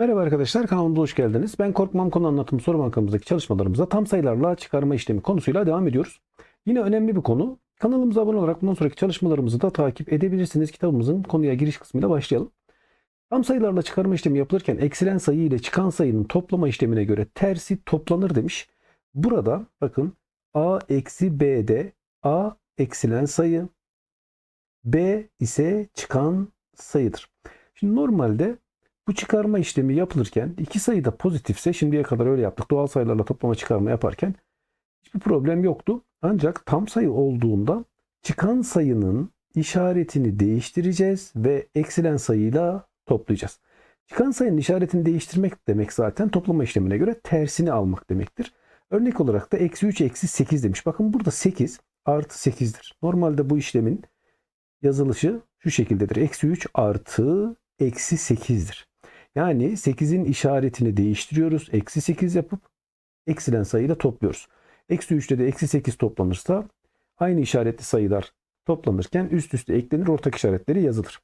Merhaba arkadaşlar kanalımıza hoş geldiniz. Ben Korkmam konu anlatım soru bankamızdaki çalışmalarımıza tam sayılarla çıkarma işlemi konusuyla devam ediyoruz. Yine önemli bir konu. Kanalımıza abone olarak bundan sonraki çalışmalarımızı da takip edebilirsiniz. Kitabımızın konuya giriş kısmıyla başlayalım. Tam sayılarla çıkarma işlemi yapılırken eksilen sayı ile çıkan sayının toplama işlemine göre tersi toplanır demiş. Burada bakın a eksi b'de a eksilen sayı b ise çıkan sayıdır. Şimdi normalde bu çıkarma işlemi yapılırken iki sayı da pozitifse şimdiye kadar öyle yaptık. Doğal sayılarla toplama çıkarma yaparken hiçbir problem yoktu. Ancak tam sayı olduğunda çıkan sayının işaretini değiştireceğiz ve eksilen sayıyla toplayacağız. Çıkan sayının işaretini değiştirmek demek zaten toplama işlemine göre tersini almak demektir. Örnek olarak da eksi 3 eksi 8 demiş. Bakın burada 8 artı 8'dir. Normalde bu işlemin yazılışı şu şekildedir. Eksi 3 artı eksi 8'dir. Yani 8'in işaretini değiştiriyoruz. Eksi 8 yapıp eksilen sayıyla topluyoruz. Eksi 3'te de eksi 8 toplanırsa aynı işaretli sayılar toplanırken üst üste eklenir ortak işaretleri yazılır.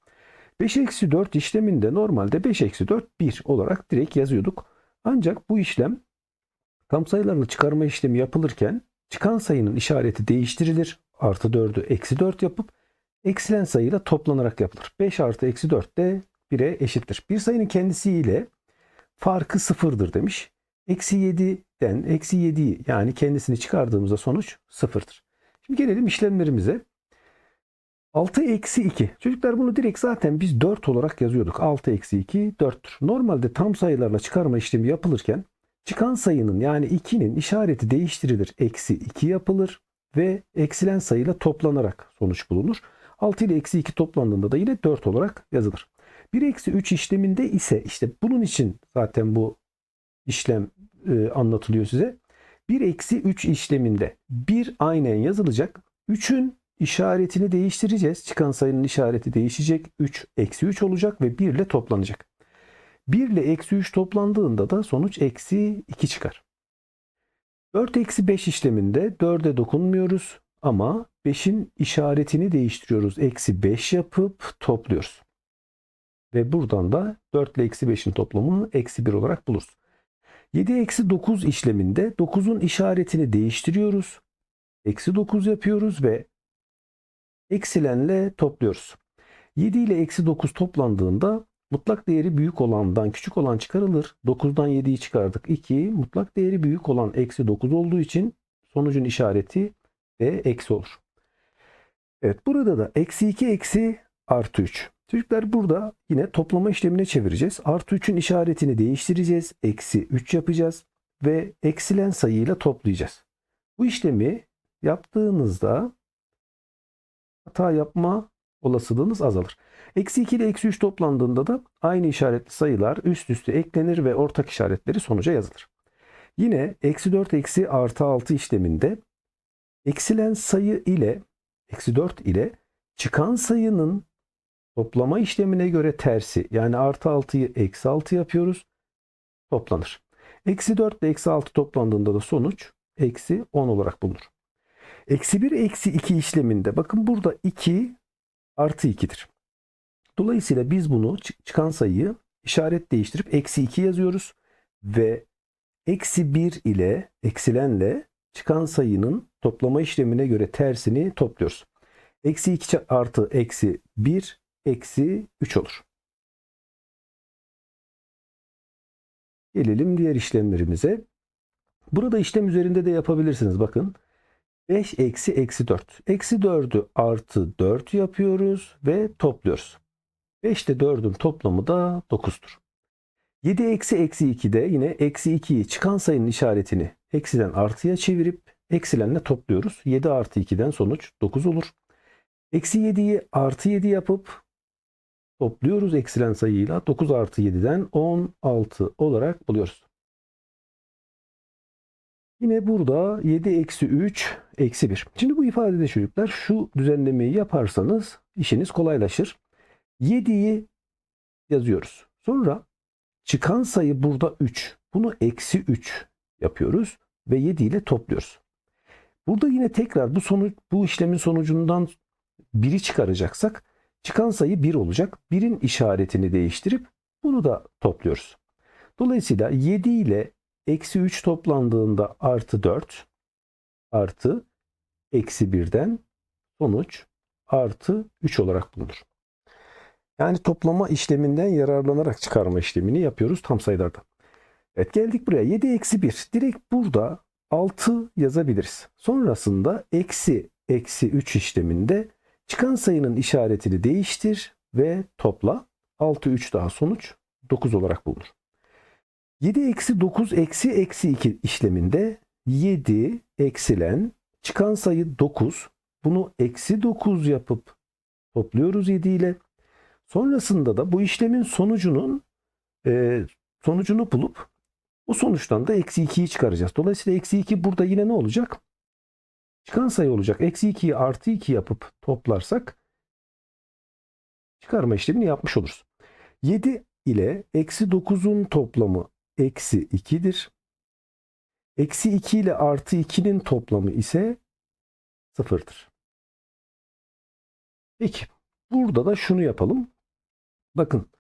5 eksi 4 işleminde normalde 5 eksi 4 1 olarak direkt yazıyorduk. Ancak bu işlem tam sayılarla çıkarma işlemi yapılırken çıkan sayının işareti değiştirilir. Artı 4'ü eksi 4 yapıp eksilen sayıyla toplanarak yapılır. 5 artı eksi 4 de 1'e eşittir. Bir sayının kendisiyle farkı sıfırdır demiş. Eksi 7'den eksi 7'yi yani kendisini çıkardığımızda sonuç sıfırdır. Şimdi gelelim işlemlerimize. 6 eksi 2. Çocuklar bunu direkt zaten biz 4 olarak yazıyorduk. 6 eksi 2 4'tür. Normalde tam sayılarla çıkarma işlemi yapılırken çıkan sayının yani 2'nin işareti değiştirilir. Eksi 2 yapılır ve eksilen sayıyla toplanarak sonuç bulunur. 6 ile eksi 2 toplandığında da yine 4 olarak yazılır. 1 eksi 3 işleminde ise işte bunun için zaten bu işlem e, anlatılıyor size. 1 eksi 3 işleminde 1 aynen yazılacak. 3'ün işaretini değiştireceğiz. Çıkan sayının işareti değişecek. 3 eksi 3 olacak ve 1 ile toplanacak. 1 ile eksi 3 toplandığında da sonuç eksi 2 çıkar. 4 eksi 5 işleminde 4'e dokunmuyoruz ama 5'in işaretini değiştiriyoruz. Eksi 5 yapıp topluyoruz. Ve buradan da 4 ile eksi 5'in toplamını eksi 1 olarak buluruz. 7 eksi 9 işleminde 9'un işaretini değiştiriyoruz. Eksi 9 yapıyoruz ve eksilenle topluyoruz. 7 ile eksi 9 toplandığında mutlak değeri büyük olandan küçük olan çıkarılır. 9'dan 7'yi çıkardık 2. Mutlak değeri büyük olan eksi 9 olduğu için sonucun işareti ve eksi olur. Evet burada da eksi 2 eksi artı 3. Çocuklar burada yine toplama işlemine çevireceğiz. Artı 3'ün işaretini değiştireceğiz. Eksi 3 yapacağız. Ve eksilen sayıyla toplayacağız. Bu işlemi yaptığınızda hata yapma olasılığınız azalır. Eksi 2 ile eksi 3 toplandığında da aynı işaretli sayılar üst üste eklenir ve ortak işaretleri sonuca yazılır. Yine eksi 4 eksi artı 6 işleminde eksilen sayı ile eksi 4 ile çıkan sayının toplama işlemine göre tersi yani artı 6'yı eksi 6 yapıyoruz toplanır. Eksi 4 ile eksi 6 toplandığında da sonuç eksi 10 olarak bulunur. Eksi 1 eksi 2 işleminde bakın burada 2 artı 2'dir. Dolayısıyla biz bunu çıkan sayıyı işaret değiştirip eksi 2 yazıyoruz ve eksi 1 ile eksilenle çıkan sayının toplama işlemine göre tersini topluyoruz. Eksi 2 artı eksi 1 eksi 3 olur. Gelelim diğer işlemlerimize. Burada işlem üzerinde de yapabilirsiniz. Bakın 5 eksi eksi 4. Eksi 4'ü artı 4 yapıyoruz ve topluyoruz. 5 ile 4'ün toplamı da 9'dur. 7 eksi eksi 2'de yine eksi 2'yi çıkan sayının işaretini eksiden artıya çevirip eksilenle topluyoruz. 7 artı 2'den sonuç 9 olur. Eksi 7'yi artı 7 yapıp topluyoruz eksilen sayıyla. 9 artı 7'den 16 olarak buluyoruz. Yine burada 7 eksi 3 eksi 1. Şimdi bu ifadede çocuklar şu düzenlemeyi yaparsanız işiniz kolaylaşır. 7'yi yazıyoruz. Sonra çıkan sayı burada 3. Bunu eksi 3 yapıyoruz ve 7 ile topluyoruz. Burada yine tekrar bu sonuç bu işlemin sonucundan biri çıkaracaksak çıkan sayı 1 olacak. 1'in işaretini değiştirip bunu da topluyoruz. Dolayısıyla 7 ile eksi 3 toplandığında artı 4 artı eksi 1'den sonuç artı 3 olarak bulunur. Yani toplama işleminden yararlanarak çıkarma işlemini yapıyoruz tam sayılarda. Evet geldik buraya. 7 eksi 1. Direkt burada 6 yazabiliriz. Sonrasında eksi eksi 3 işleminde çıkan sayının işaretini değiştir ve topla. 6 3 daha sonuç 9 olarak bulunur. 7 eksi 9 eksi eksi 2 işleminde 7 eksilen çıkan sayı 9. Bunu eksi 9 yapıp topluyoruz 7 ile. Sonrasında da bu işlemin sonucunun e, sonucunu bulup o sonuçtan da eksi 2'yi çıkaracağız. Dolayısıyla eksi 2 burada yine ne olacak? Çıkan sayı olacak. Eksi 2'yi artı 2 yapıp toplarsak çıkarma işlemini yapmış oluruz. 7 ile eksi 9'un toplamı eksi 2'dir. Eksi 2 ile artı 2'nin toplamı ise 0'dır. Peki burada da şunu yapalım. Bakın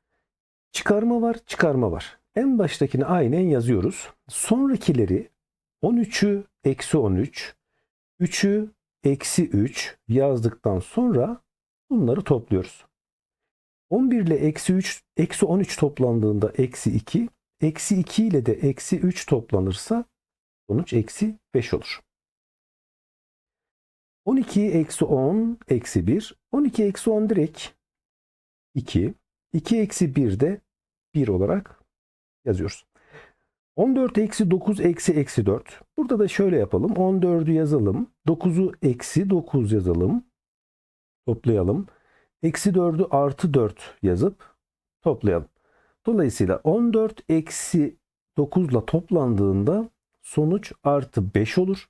çıkarma var çıkarma var. En baştakini aynen yazıyoruz. Sonrakileri 13'ü eksi 13, 3'ü eksi 3 yazdıktan sonra bunları topluyoruz. 11 ile eksi 3, eksi 13 toplandığında eksi 2, eksi 2 ile de eksi 3 toplanırsa sonuç eksi 5 olur. 12 eksi 10 eksi 1, 12 eksi 10 direkt 2, 2 eksi 1 de 1 olarak yazıyoruz. 14 eksi 9 eksi eksi 4. Burada da şöyle yapalım. 14'ü yazalım. 9'u eksi 9 yazalım. Toplayalım. Eksi 4'ü artı 4 yazıp toplayalım. Dolayısıyla 14 eksi 9 ile toplandığında sonuç artı 5 olur.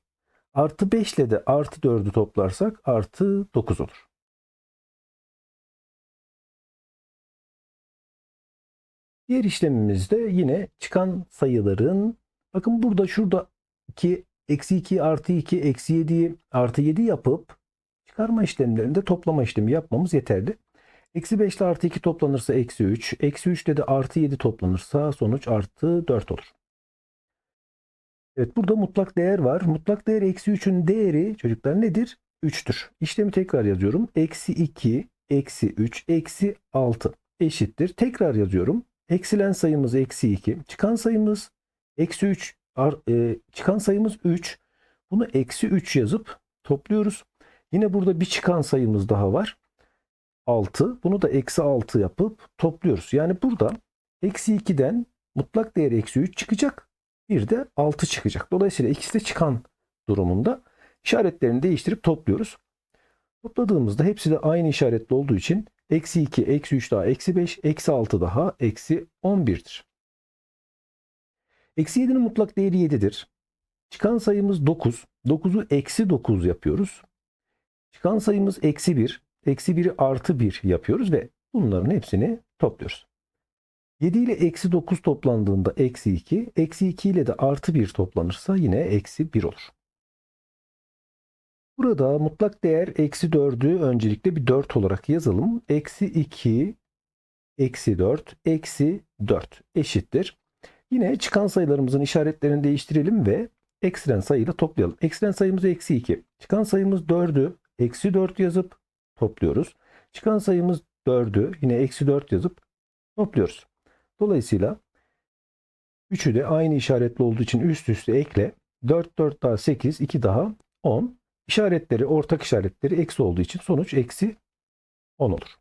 Artı 5 ile de artı 4'ü toplarsak artı 9 olur. Diğer işlemimizde yine çıkan sayıların bakın burada şurada 2 eksi 2 artı 2 eksi 7'yi artı 7 yapıp çıkarma işlemlerinde toplama işlemi yapmamız yeterli. Eksi 5 ile artı 2 toplanırsa eksi 3. Eksi 3 ile de artı 7 toplanırsa sonuç artı 4 olur. Evet burada mutlak değer var. Mutlak değer eksi 3'ün değeri çocuklar nedir? 3'tür. İşlemi tekrar yazıyorum. Eksi 2, eksi 3, eksi 6 eşittir. Tekrar yazıyorum. Eksilen sayımız eksi 2. Çıkan sayımız eksi 3. E, çıkan sayımız 3. Bunu eksi 3 yazıp topluyoruz. Yine burada bir çıkan sayımız daha var. 6. Bunu da eksi 6 yapıp topluyoruz. Yani burada eksi 2'den mutlak değer eksi 3 çıkacak. Bir de 6 çıkacak. Dolayısıyla ikisi de çıkan durumunda işaretlerini değiştirip topluyoruz. Topladığımızda hepsi de aynı işaretli olduğu için eksi 2, eksi 3 daha eksi 5, eksi 6 daha eksi 11'dir. Eksi 7'nin mutlak değeri 7'dir. Çıkan sayımız 9. 9'u eksi 9 yapıyoruz. Çıkan sayımız eksi 1. Eksi 1'i artı 1 yapıyoruz ve bunların hepsini topluyoruz. 7 ile eksi 9 toplandığında eksi 2. Eksi 2 ile de artı 1 toplanırsa yine eksi 1 olur. Burada mutlak değer eksi 4'ü öncelikle bir 4 olarak yazalım. Eksi 2, eksi 4, eksi 4 eşittir. Yine çıkan sayılarımızın işaretlerini değiştirelim ve eksilen sayıyla toplayalım. Eksilen sayımız eksi 2. Çıkan sayımız 4'ü eksi 4 yazıp topluyoruz. Çıkan sayımız 4'ü yine eksi 4 yazıp topluyoruz. Dolayısıyla 3'ü de aynı işaretli olduğu için üst üste ekle. 4, 4 daha 8, 2 daha 10. İşaretleri, ortak işaretleri eksi olduğu için sonuç eksi 10 olur.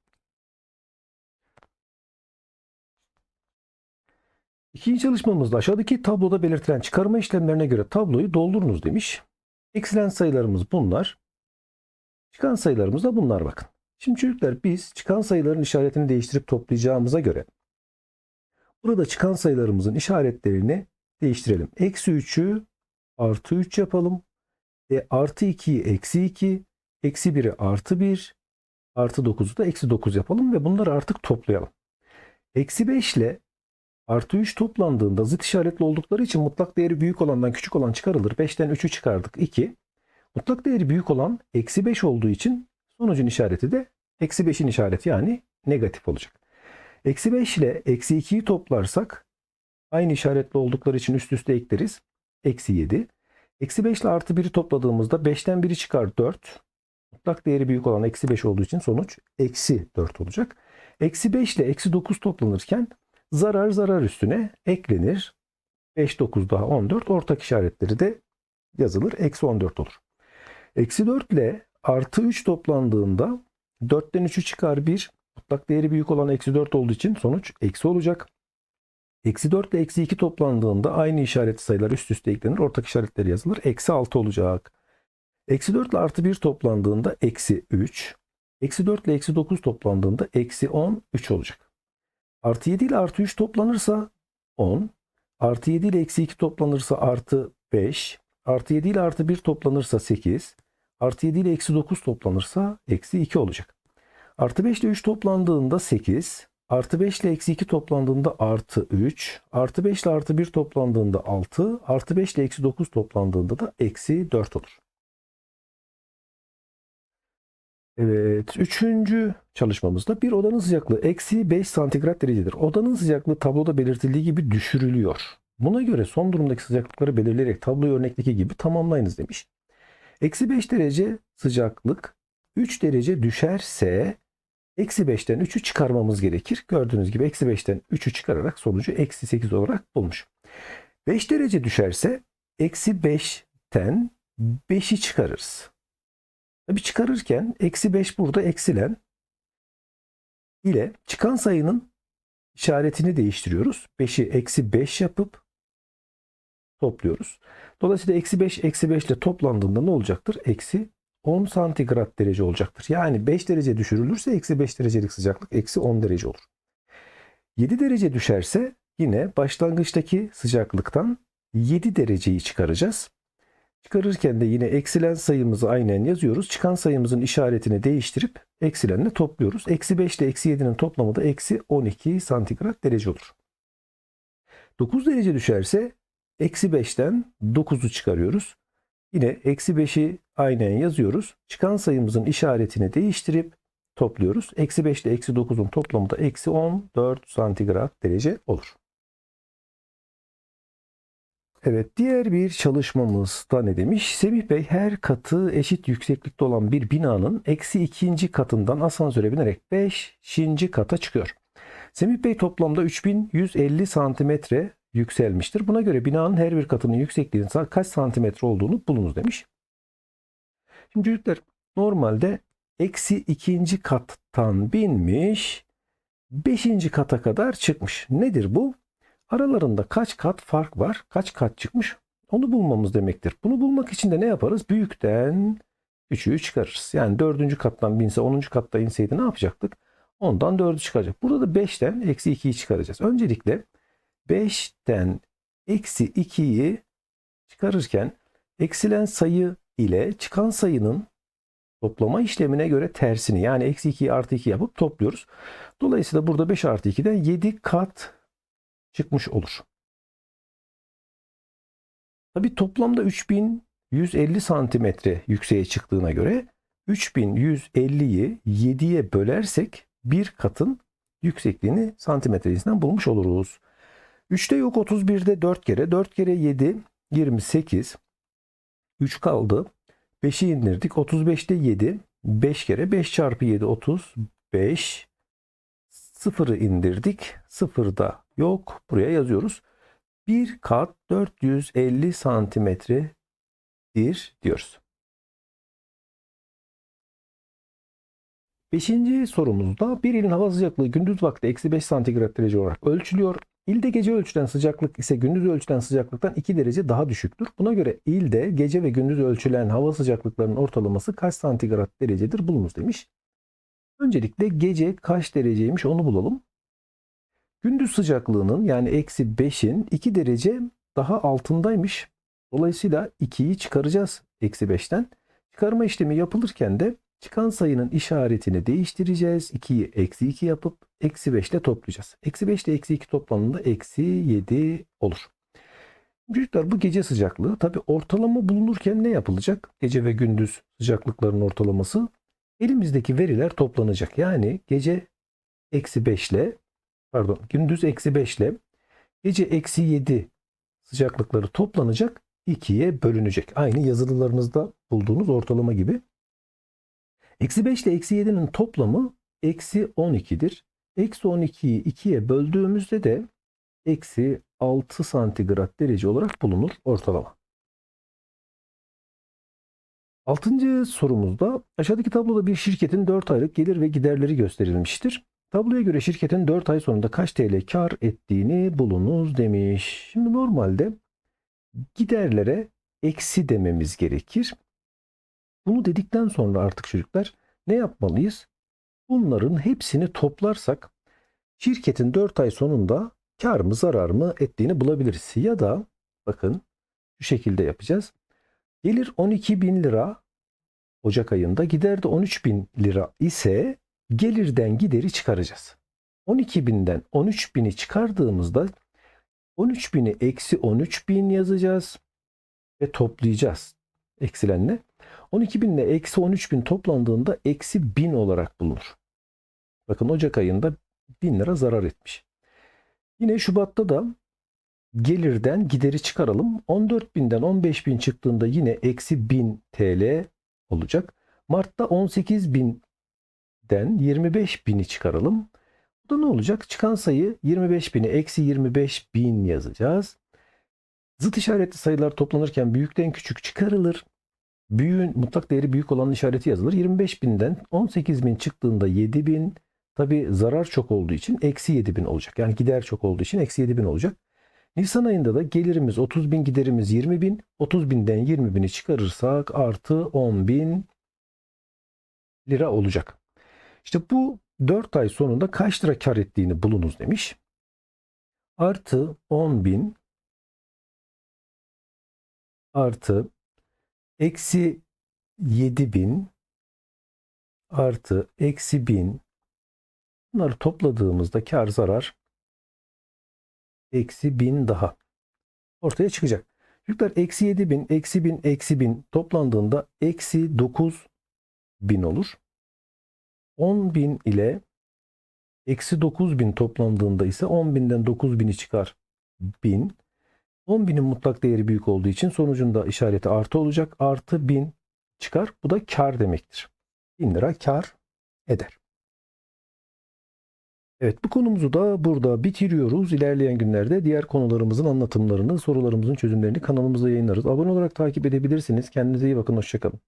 İkinci çalışmamızda aşağıdaki tabloda belirtilen çıkarma işlemlerine göre tabloyu doldurunuz demiş. Eksilen sayılarımız bunlar. Çıkan sayılarımız da bunlar bakın. Şimdi çocuklar biz çıkan sayıların işaretini değiştirip toplayacağımıza göre burada çıkan sayılarımızın işaretlerini değiştirelim. Eksi 3'ü artı 3 yapalım. E, artı 2'yi eksi 2, eksi 1'i artı 1, artı 9'u da eksi 9 yapalım ve bunları artık toplayalım. Eksi 5 ile artı 3 toplandığında zıt işaretli oldukları için mutlak değeri büyük olandan küçük olan çıkarılır. 5'ten 3'ü çıkardık 2. Mutlak değeri büyük olan eksi 5 olduğu için sonucun işareti de eksi 5'in işareti yani negatif olacak. Eksi 5 ile eksi 2'yi toplarsak Aynı işaretli oldukları için üst üste ekleriz. Eksi 7. Eksi 5 ile artı 1'i topladığımızda 5'ten 1'i çıkar 4. Mutlak değeri büyük olan eksi 5 olduğu için sonuç eksi 4 olacak. Eksi 5 ile eksi 9 toplanırken zarar zarar üstüne eklenir. 5 9 daha 14 ortak işaretleri de yazılır. Eksi 14 olur. Eksi 4 ile artı 3 toplandığında 4'ten 3'ü çıkar 1. Mutlak değeri büyük olan eksi 4 olduğu için sonuç eksi olacak. Eksi 4 ile eksi 2 toplandığında aynı işaretli sayılar üst üste eklenir. Ortak işaretleri yazılır. Eksi 6 olacak. Eksi 4 ile artı 1 toplandığında eksi 3. Eksi 4 ile eksi 9 toplandığında eksi 10, 3 olacak. Artı 7 ile artı 3 toplanırsa 10. Artı 7 ile eksi 2 toplanırsa artı 5. Artı 7 ile artı 1 toplanırsa 8. Artı 7 ile eksi 9 toplanırsa eksi 2 olacak. Artı 5 ile 3 toplandığında 8. Artı 5 ile eksi 2 toplandığında artı 3. Artı 5 ile artı 1 toplandığında 6. Artı 5 ile eksi 9 toplandığında da eksi 4 olur. Evet. Üçüncü çalışmamızda bir odanın sıcaklığı eksi 5 santigrat derecedir. Odanın sıcaklığı tabloda belirtildiği gibi düşürülüyor. Buna göre son durumdaki sıcaklıkları belirleyerek tabloyu örnekteki gibi tamamlayınız demiş. Eksi 5 derece sıcaklık 3 derece düşerse eksi 5'ten 3'ü çıkarmamız gerekir. Gördüğünüz gibi eksi 5'ten 3'ü çıkararak sonucu eksi 8 olarak bulmuş. 5 derece düşerse eksi 5'ten 5'i çıkarırız. Tabi çıkarırken eksi 5 burada eksilen ile çıkan sayının işaretini değiştiriyoruz. 5'i eksi 5 yapıp topluyoruz. Dolayısıyla eksi 5 eksi 5 ile toplandığında ne olacaktır? Eksi 10 santigrat derece olacaktır. Yani 5 derece düşürülürse eksi 5 derecelik sıcaklık eksi 10 derece olur. 7 derece düşerse yine başlangıçtaki sıcaklıktan 7 dereceyi çıkaracağız. Çıkarırken de yine eksilen sayımızı aynen yazıyoruz. Çıkan sayımızın işaretini değiştirip eksilenle topluyoruz. Eksi 5 ile eksi 7'nin toplamı da eksi 12 santigrat derece olur. 9 derece düşerse eksi 5'ten 9'u çıkarıyoruz. Yine eksi 5'i aynen yazıyoruz. Çıkan sayımızın işaretini değiştirip topluyoruz. Eksi 5 ile eksi 9'un toplamı da eksi 14 santigrat derece olur. Evet diğer bir çalışmamızda ne demiş? Semih Bey her katı eşit yükseklikte olan bir binanın eksi ikinci katından asansöre binerek beşinci kata çıkıyor. Semih Bey toplamda 3150 santimetre yükselmiştir. Buna göre binanın her bir katının yüksekliğinin kaç santimetre olduğunu bulunuz demiş. Şimdi çocuklar normalde eksi ikinci kattan binmiş beşinci kata kadar çıkmış. Nedir bu? Aralarında kaç kat fark var? Kaç kat çıkmış? Onu bulmamız demektir. Bunu bulmak için de ne yaparız? Büyükten küçüğü çıkarırız. Yani dördüncü kattan binse onuncu katta inseydi ne yapacaktık? Ondan dördü çıkaracak. Burada da beşten eksi ikiyi çıkaracağız. Öncelikle beşten eksi ikiyi çıkarırken eksilen sayı ile çıkan sayının toplama işlemine göre tersini yani eksi 2'yi artı 2 yapıp topluyoruz. Dolayısıyla burada 5 artı 2'den 7 kat çıkmış olur. Tabi toplamda 3150 santimetre yükseğe çıktığına göre 3150'yi 7'ye bölersek bir katın yüksekliğini santimetre cinsinden bulmuş oluruz. 3'te yok 31'de 4 kere. 4 kere 7 28. 3 kaldı. 5'i indirdik. 35'te 7. 5 kere 5 çarpı 7 35. 0'ı indirdik. 0'da yok. Buraya yazıyoruz. Bir kat 450 santimetredir diyoruz. Beşinci sorumuzda bir ilin hava sıcaklığı gündüz vakti eksi 5 santigrat derece olarak ölçülüyor. İlde gece ölçülen sıcaklık ise gündüz ölçülen sıcaklıktan 2 derece daha düşüktür. Buna göre ilde gece ve gündüz ölçülen hava sıcaklıklarının ortalaması kaç santigrat derecedir bulunuz demiş. Öncelikle gece kaç dereceymiş onu bulalım. Gündüz sıcaklığının yani eksi 5'in 2 derece daha altındaymış. Dolayısıyla 2'yi çıkaracağız eksi 5'ten. Çıkarma işlemi yapılırken de çıkan sayının işaretini değiştireceğiz. 2'yi eksi 2 yapıp eksi 5 ile toplayacağız. Eksi 5 ile eksi 2 toplamında eksi 7 olur. Çocuklar bu gece sıcaklığı tabi ortalama bulunurken ne yapılacak? Gece ve gündüz sıcaklıkların ortalaması elimizdeki veriler toplanacak. Yani gece eksi 5 ile pardon gündüz eksi 5 ile Gece eksi 7 sıcaklıkları toplanacak 2'ye bölünecek. Aynı yazılılarınızda bulduğunuz ortalama gibi. Eksi 5 ile eksi 7'nin toplamı eksi 12'dir. Eksi 12'yi 2'ye böldüğümüzde de eksi 6 santigrat derece olarak bulunur ortalama. Altıncı sorumuzda aşağıdaki tabloda bir şirketin 4 aylık gelir ve giderleri gösterilmiştir. Tabloya göre şirketin 4 ay sonunda kaç TL kar ettiğini bulunuz demiş. Şimdi normalde giderlere eksi dememiz gerekir. Bunu dedikten sonra artık çocuklar ne yapmalıyız? Bunların hepsini toplarsak şirketin 4 ay sonunda kar mı zarar mı ettiğini bulabiliriz. Ya da bakın şu şekilde yapacağız. Gelir 12 bin lira Ocak ayında gider de 13 bin lira ise gelirden gideri çıkaracağız. 12 binden 13 bini çıkardığımızda 13 bini eksi 13 bin yazacağız ve toplayacağız eksilenle. 12 bin ile eksi 13 bin toplandığında eksi 1000 olarak bulunur. Bakın Ocak ayında 1000 lira zarar etmiş. Yine Şubat'ta da gelirden gideri çıkaralım. 14 binden 15 bin çıktığında yine eksi 1000 TL olacak. Mart'ta 18 binden 25 bini çıkaralım. Bu da ne olacak? Çıkan sayı 25 bini eksi 25 bin yazacağız. Zıt işaretli sayılar toplanırken büyükten küçük çıkarılır. Büyüğün mutlak değeri büyük olan işareti yazılır. 25 binden 18 bin çıktığında 7 bin. Tabi zarar çok olduğu için eksi 7 bin olacak. Yani gider çok olduğu için eksi 7 bin olacak. Nisan ayında da gelirimiz 30 bin giderimiz 20 bin. 30 binden 20 bini çıkarırsak artı 10 bin lira olacak. İşte bu 4 ay sonunda kaç lira kar ettiğini bulunuz demiş. Artı 10 bin artı eksi 7 bin artı eksi 1000 bunları topladığımızda kar zarar eksi 1000 daha ortaya çıkacak. Çocuklar eksi 7000, eksi 1000, eksi 1000 toplandığında eksi 9000 olur. 10.000 ile eksi 9000 toplandığında ise 10.000'den 9000'i çıkar 1000. 10.000'in mutlak değeri büyük olduğu için sonucunda işareti artı olacak. Artı 1000 çıkar. Bu da kar demektir. 1000 lira kar eder. Evet bu konumuzu da burada bitiriyoruz. İlerleyen günlerde diğer konularımızın anlatımlarını, sorularımızın çözümlerini kanalımızda yayınlarız. Abone olarak takip edebilirsiniz. Kendinize iyi bakın. Hoşçakalın.